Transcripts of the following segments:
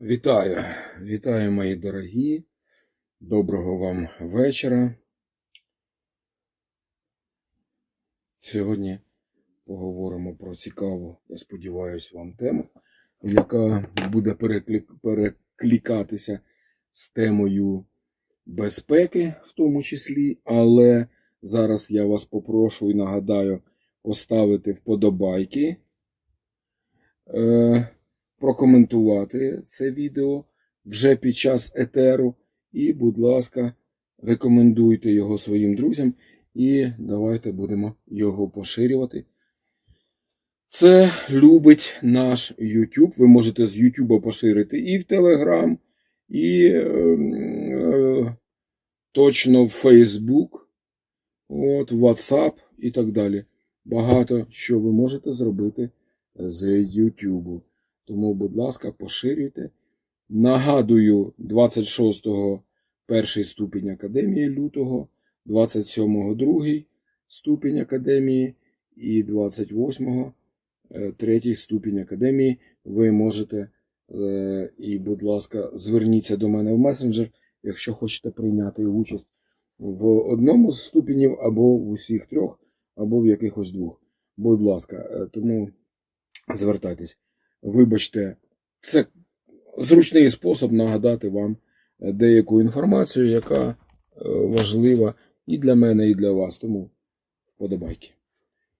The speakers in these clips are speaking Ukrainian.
Вітаю, вітаю, мої дорогі. Доброго вам вечора. Сьогодні поговоримо про цікаву, я сподіваюся, вам тему, яка буде переклик- перекликатися з темою безпеки, в тому числі. Але зараз я вас попрошу і нагадаю поставити вподобайки. Е, прокоментувати це відео вже під час етеру. І, будь ласка, рекомендуйте його своїм друзям. І давайте будемо його поширювати. Це любить наш YouTube. Ви можете з YouTube поширити і в Telegram, і е, е, точно в Facebook, от, WhatsApp і так далі. Багато що ви можете зробити з YouTube. Тому, будь ласка, поширюйте. Нагадую, 26-го перший ступінь Академії лютого, 27-го другий ступінь Академії і 28-го е, третій ступінь Академії. Ви можете, е, і, будь ласка, зверніться до мене в месенджер, якщо хочете прийняти участь в одному з ступенів, або в усіх трьох, або в якихось двох. Будь ласка, е, тому звертайтесь. Вибачте, це зручний спосіб нагадати вам е, деяку інформацію, яка е, важлива і для мене, і для вас. Тому вподобайки.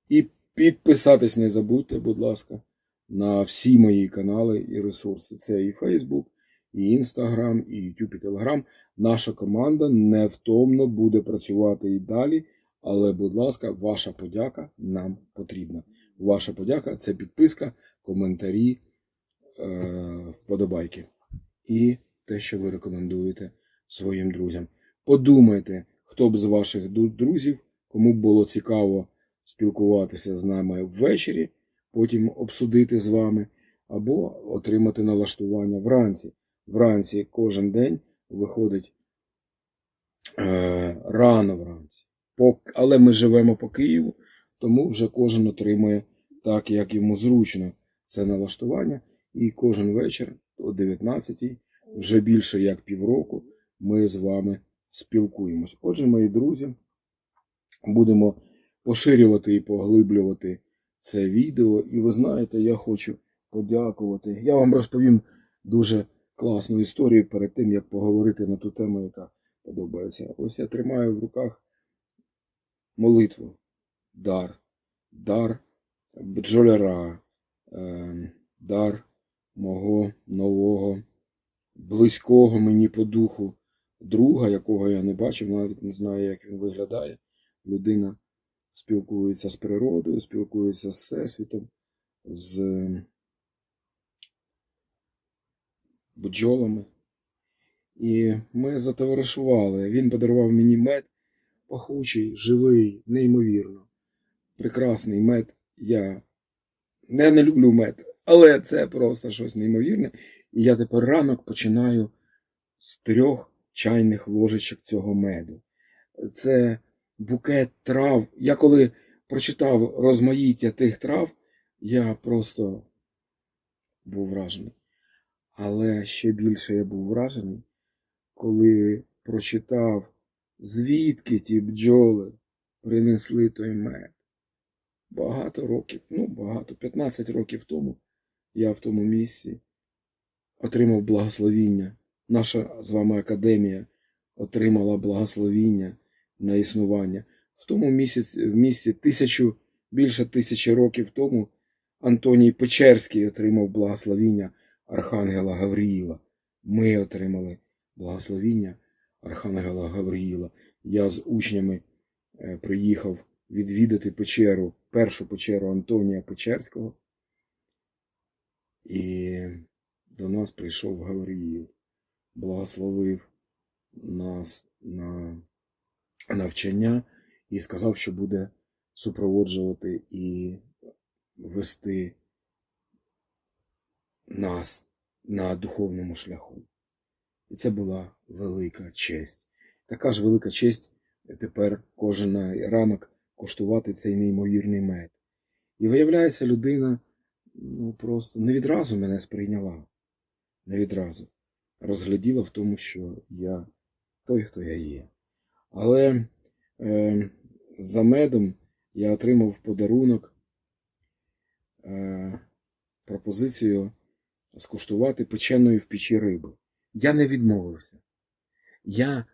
І підписатись не забудьте, будь ласка, на всі мої канали і ресурси. Це і Facebook, і Instagram, і YouTube, і Telegram. Наша команда невтомно буде працювати і далі. Але, будь ласка, ваша подяка нам потрібна. Ваша подяка це підписка, коментарі, е, вподобайки. І те, що ви рекомендуєте своїм друзям. Подумайте, хто б з ваших друзів, кому б було цікаво спілкуватися з нами ввечері, потім обсудити з вами, або отримати налаштування вранці. Вранці кожен день виходить е, рано вранці. Але ми живемо по Києву, тому вже кожен отримує так, як йому зручно це налаштування. І кожен вечір о 19-й, вже більше як півроку, ми з вами спілкуємось. Отже, мої друзі, будемо поширювати і поглиблювати це відео. І ви знаєте, я хочу подякувати. Я вам розповім дуже класну історію перед тим, як поговорити на ту тему, яка подобається. Ось я тримаю в руках молитву, дар, дар бджоляра, дар мого нового, близького мені по духу друга, якого я не бачив, навіть не знаю, як він виглядає. Людина спілкується з природою, спілкується з всесвітом, з бджолами. І ми затоваришували. Він подарував мені мед пахучий, живий, неймовірно. Прекрасний мед. Я не, не люблю мед, але це просто щось неймовірне. І я тепер ранок починаю з трьох чайних ложечок цього меду. Це букет трав. Я коли прочитав розмаїття тих трав, я просто був вражений. Але ще більше я був вражений, коли прочитав, звідки ті бджоли принесли той мед. Багато років, ну багато, 15 років тому я в тому місці отримав благословіння. Наша з вами академія отримала благословіння на існування. В тому місяці, в місці тисячу, більше тисячі років тому Антоній Печерський отримав благословіння Архангела Гавриїла. Ми отримали благословіння Архангела Гавриїла. Я з учнями е, приїхав відвідати печеру, першу печеру Антонія Печерського. І до нас прийшов Гавриїл, благословив нас на навчання і сказав, що буде супроводжувати і вести нас на духовному шляху. І це була велика честь. Така ж велика честь тепер кожен ранок коштувати цей неймовірний мед. І виявляється, людина ну, просто не відразу мене сприйняла. не відразу розгляділа в тому, що я той, хто я є. Але е, за медом я отримав подарунок е, пропозицію скуштувати печеної в печі риби. Я не відмовився. Я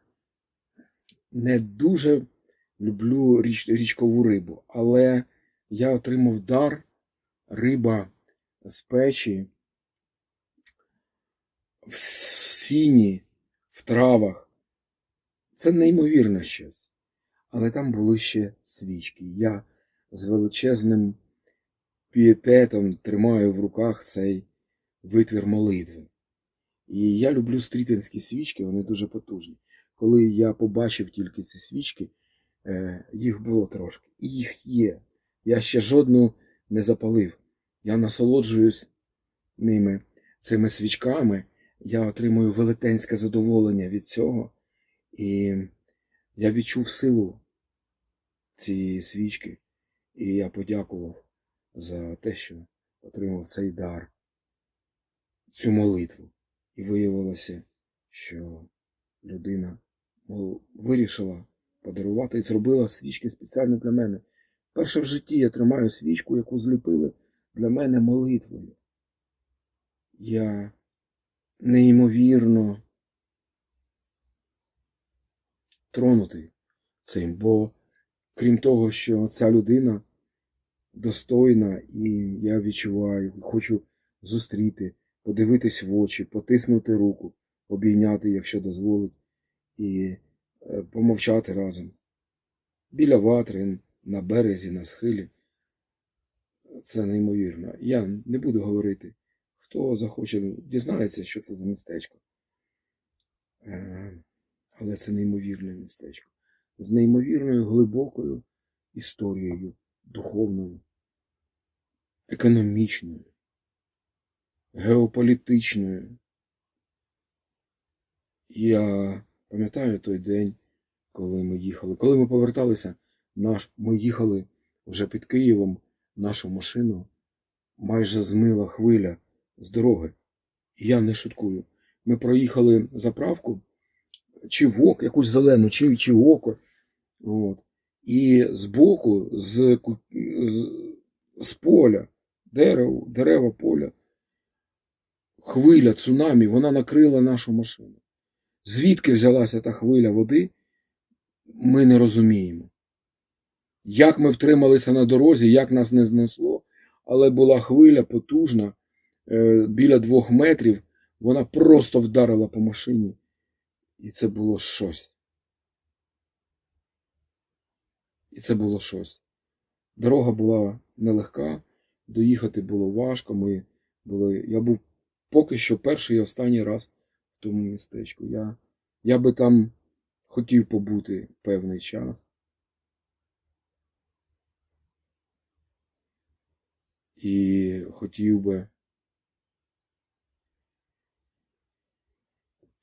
не дуже люблю річ, річкову рибу, але я отримав дар риба з печі в сіні, в травах. Це неймовірно щось. Але там були ще свічки. Я з величезним пієтетом тримаю в руках цей витвір молитви. І я люблю стрітинські свічки, вони дуже потужні. Коли я побачив тільки ці свічки, їх було трошки. І їх є. Я ще жодну не запалив. Я насолоджуюсь ними, цими свічками. Я отримую велетенське задоволення від цього. І я відчув силу цієї свічки. І я подякував за те, що отримав цей дар, цю молитву. І виявилося, що людина ну, вирішила подарувати і зробила свічки спеціально для мене. Перше в житті я тримаю свічку, яку зліпили для мене молитвою. Я неймовірно тронутий цим, бо крім того, що ця людина достойна, і я відчуваю, хочу зустріти, подивитись в очі, потиснути руку, обійняти, якщо дозволить, і помовчати разом. Біля ватри, на березі, на схилі. Це неймовірно. Я не буду говорити. Хто захоче, дізнається, що це за містечко. Е, Але це неймовірне містечко. З неймовірною глибокою історією, духовною, економічною, геополітичною. Я пам'ятаю той день, коли ми їхали. Коли ми поверталися, наш, ми їхали вже під Києвом, нашу машину майже змила хвиля з дороги. І я не шуткую. Ми проїхали заправку, чи вок, якусь зелену, чи, чи око. От. І збоку, з, з, з поля, дерев, дерева поля, хвиля цунамі, вона накрила нашу машину. Звідки взялася та хвиля води, ми не розуміємо. Як ми втрималися на дорозі, як нас не знесло, але була хвиля потужна, е, біля двох метрів, вона просто вдарила по машині. І це було щось. І це було щось. Дорога була нелегка, доїхати було важко. Ми були... Я був поки що перший і останній раз тому містечку. Я, я би там хотів побути певний час. І хотів би.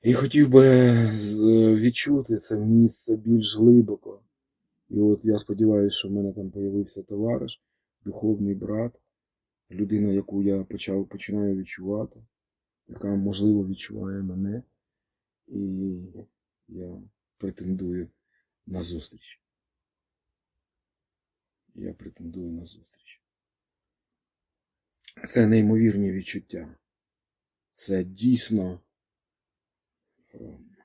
І хотів би відчути це місце більш глибоко. І от я сподіваюся, що в мене там появився товариш, духовний брат, людина, яку я почав, починаю відчувати, яка, можливо, відчуває мене. І я претендую на зустріч. Я претендую на зустріч. Це неймовірні відчуття. Це дійсно. ем,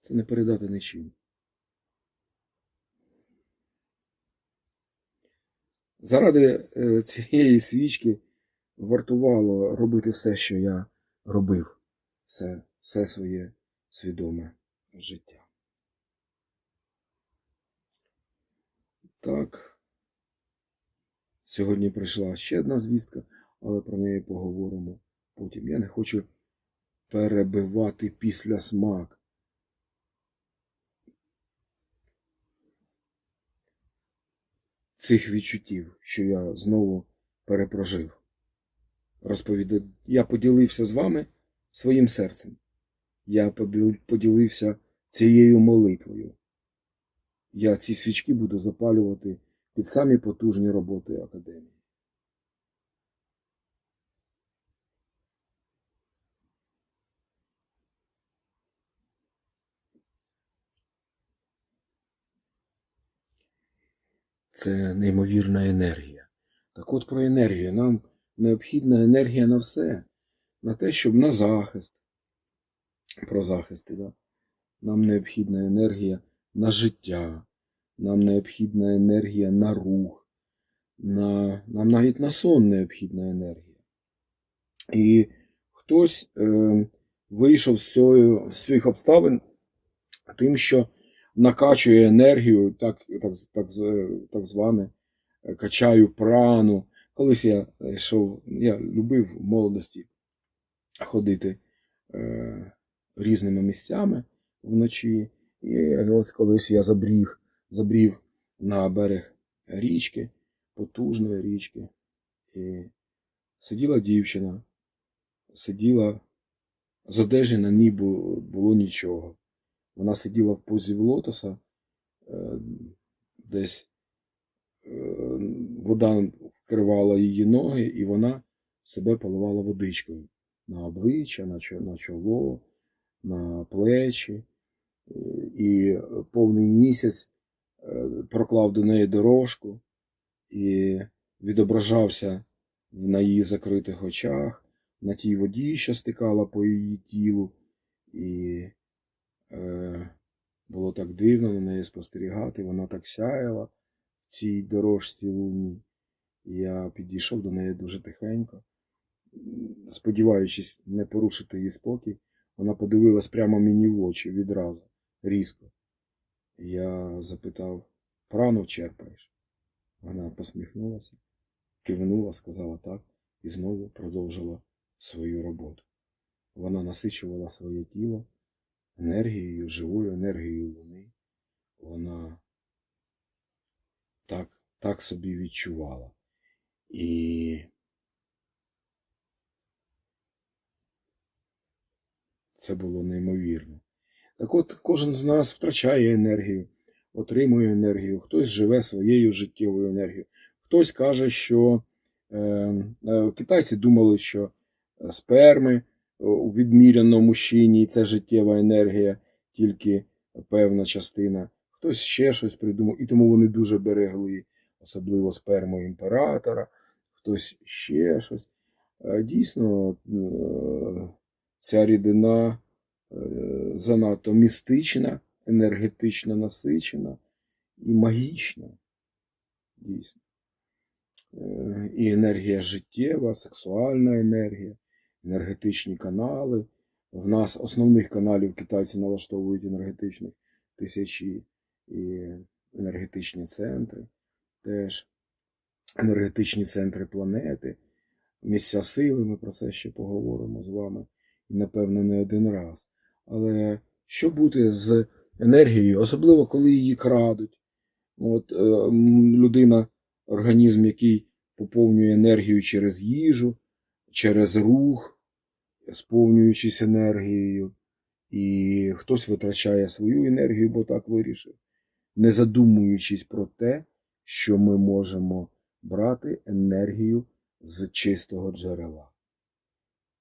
Це не передати нічим. Заради е, цієї свічки вартувало робити все, що я робив, все, все своє свідоме життя. Так. Сьогодні прийшла ще одна звістка, але про неї поговоримо потім. Я не хочу перебивати після смак. Цих відчуттів, що я знову перепрожив розповіді я поділився з вами своїм серцем. Я поділився цією молитвою. Я ці свічки буду запалювати під самі потужні роботи академії. Це неймовірна енергія. Так от про енергію нам необхідна енергія на все. На те, щоб на захист. Про захисти, да? Нам необхідна енергія на життя, нам необхідна енергія на рух, на, нам навіть на сон необхідна енергія. І хтось е, вийшов з, цього, з цих обставин тим, що накачує енергію, так, так, так, так зване, е, качаю прану. Колись я йшов, я любив в молодості ходити е, різними місцями вночі. І ось колись я забрів, забрів на берег річки, потужної річки. І сиділа дівчина, сиділа з одежі на ній було нічого. Вона сиділа в позі лотоса, е, десь е, вода вкривала її ноги, і вона себе поливала водичкою на обличчя, на чоло, на плечі. І повний місяць е, проклав до неї дорожку і відображався на її закритих очах, на тій воді, що стикала по її тілу. І е, було так дивно на неї спостерігати. Вона так сяяла в цій дорожці лунній. Я підійшов до неї дуже тихенько, сподіваючись не порушити її спокій. Вона подивилась прямо мені в очі відразу, різко. Я запитав, прану черпаєш? Вона посміхнулася, кивнула, сказала так і знову продовжила свою роботу. Вона насичувала своє тіло енергією, живою енергією Луни. Вона так, так собі відчувала. І це було неймовірно. Так от кожен з нас втрачає енергію, отримує енергію, хтось живе своєю життєвою енергією. Хтось каже, що е, е, китайці думали, що е, сперми е, у відміряно мужчині і це життєва енергія, тільки певна частина. Хтось ще щось придумав, і тому вони дуже берегли, особливо сперму імператора, хтось ще щось. Е, Дійсно, е, ця рідина е, занадто містична, енергетично насичена і магічна. Дійсно. І енергія життєва, сексуальна енергія, енергетичні канали. В нас основних каналів китайці налаштовують енергетичних тисячі і енергетичні центри теж, енергетичні центри планети, місця сили, ми про це ще поговоримо з вами, і напевно не один раз. Але що бути з енергією, особливо коли її крадуть? От е, людина, організм, який поповнює енергію через їжу, через рух, сповнюючись енергією, і хтось витрачає свою енергію, бо так вирішив, не задумуючись про те, що ми можемо брати енергію з чистого джерела.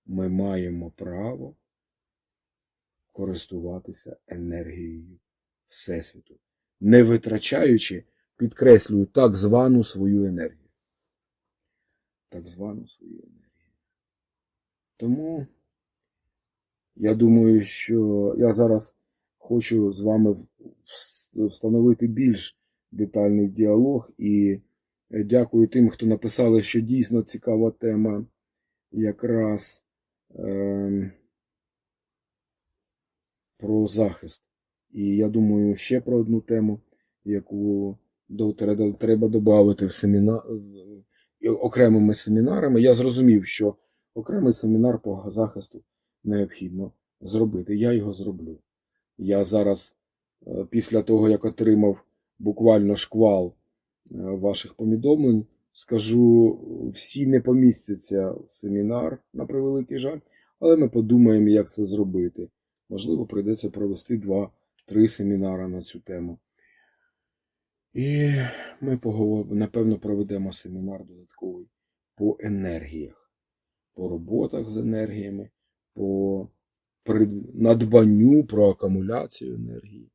Ми маємо право користуватися енергією Всесвіту, не витрачаючи, підкреслюю, так звану свою енергію. Так звану свою енергію. Тому я думаю, що я зараз хочу з вами встановити більш детальний діалог і дякую тим, хто написали, що дійсно цікава тема якраз ем, про захист. І я думаю, ще про одну тему, яку треба, додати в семіна... е, окремими семінарами. Я зрозумів, що окремий семінар по захисту необхідно зробити. Я його зроблю. Я зараз, е, після того, як отримав буквально шквал е, ваших повідомлень, скажу, всі не помістяться в семінар, на превеликий жаль, але ми подумаємо, як це зробити. Можливо, прийдеться провести два-три семінари на цю тему. І ми напевно, проведемо семінар додатковий по енергіях, по роботах з енергіями, по надбанню про акумуляцію енергії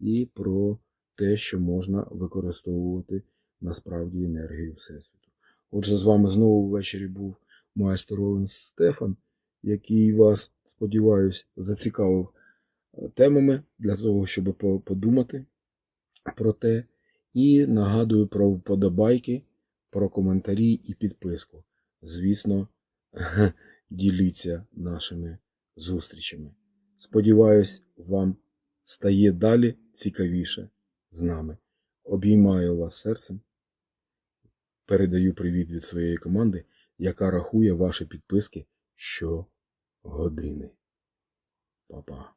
і про те, що можна використовувати насправді енергію Всесвіту. Отже, з вами знову ввечері був майстер Оуен Стефан, який вас, сподіваюсь, зацікавив е, темами для того, щоб подумати про те. І нагадую про вподобайки, про коментарі і підписку. Звісно, діліться нашими зустрічами. Сподіваюсь, вам стає далі цікавіше з нами. Обіймаю вас серцем. Передаю привіт від своєї команди, яка рахує ваші підписки щогодини. Па-па.